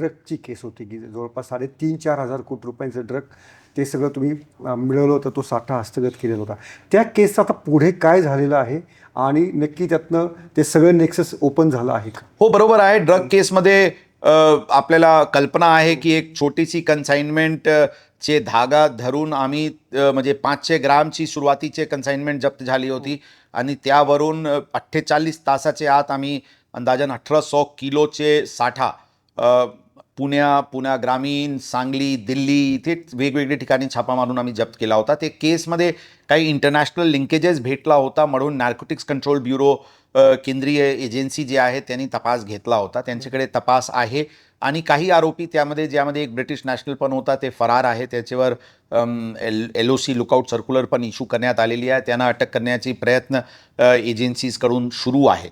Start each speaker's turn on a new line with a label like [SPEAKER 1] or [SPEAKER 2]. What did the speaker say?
[SPEAKER 1] ड्रगची केस होती की जवळपास साडेतीन चार हजार कोटी रुपयांचं ड्रग ते सगळं तुम्ही मिळवलं होतं तो साठा हस्तगत केलेला होता. त्या केसचं आता पुढे काय झालेलं आहे आणि नक्की त्यातनं ते सगळं नेक्सस ओपन झालं आहे का?
[SPEAKER 2] हो बरोबर आहे. ड्रग केसमध्ये आपल्याला कल्पना आहे की एक छोटीशी कन्साइनमेंट चे धागा धरून आम्ही म्हणजे पाचशे ग्रामची सुरुवातीचे कन्साइनमेंट जप्त झाली होती आणि त्यावरून अठ्ठेचाळीस तासाचे आत आम्ही अंदाजन अठरा सौ किलोचे साठा पुण्या पुण्या ग्रामीण सांगली दिल्ली इथे वेगवेगळे ठिकाणी छापा मारून आम्ही जप्त केला होता. ते केसमध्ये काही इंटरनॅशनल लिंकेजेस भेटला होता म्हणून नार्कोटिक्स कंट्रोल ब्युरो केंद्रीय एजन्सी जे आहे त्यांनी तपास घेतला होता. त्यांच्याकडे तपास आहे. आणि काही आरोपी त्यामध्ये ज्यामध्ये एक ब्रिटिश नॅशनल पण होता ते फरार आहे. त्याच्यावर L L O C lookout circular पण इश्यू करण्यात आलेली आहे. त्यांना अटक करण्याची प्रयत्न एजन्सीजकडून सुरू आहे.